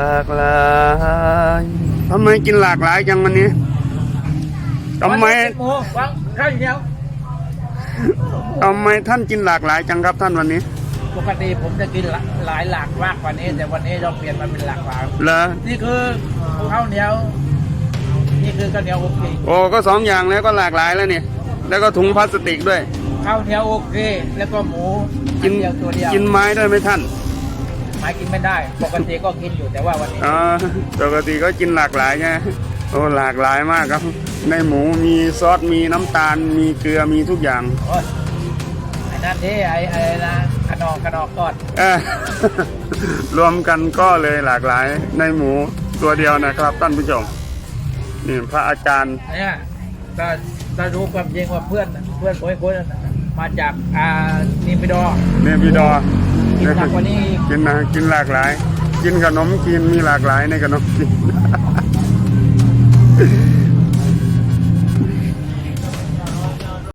หลากหลายทำไมกินหลากหลายจังวันนี้ทำไมวันนี้สิบโมงวางข้าวอยู่เดียวทำไมท่านกินหลากหลายจังครับท่านวันนี้ปกติผมจะกินหลายหลากมากกว่านี้ แต่วันนี้เราเปลี่ยนมาเป็นหลากหลายเหรอนี่คือข้าวเหนียว นี่คือข้าวเหนียวโอเคโอ้ก็สองอย่างแล้วก็หลากหลายแล้วนี่แล้วก็ถุงพลาสติกด้วยข้าวเหนียวโอเค แล้วก็หมูกินอัเดียวตัวเดียวกินไม้ด้วยไหมท่าน หมายกินไม่ได้ ปกติก็กินอยู่แต่ว่าวันนี้อ๋อปกติก็กินหลากหลายไงโอ้หลากหลายมากครับ ในหมูมีซอสมีน้ำตาล มีเกลือมีทุกอย่างโอ้ยไอ้นั่นที่ไอ้ไอ้นะขนอกขนอกก่อนเอ้อรวมกันก็เลยหลากหลายในหมูตัวเดียวนะครับท่านผู้ชมนี่พระอาจารย์เนี่ยถ้าถ้ารู้ความจริงว่าเพื่อนเพื่อนคนคนมาจากอ่านิมิดอร์เนบิดอร์ กินหนักกว่านี้กกินนะกินหลากหลาย กินขนมกินมีหลากหลายในขนมกิน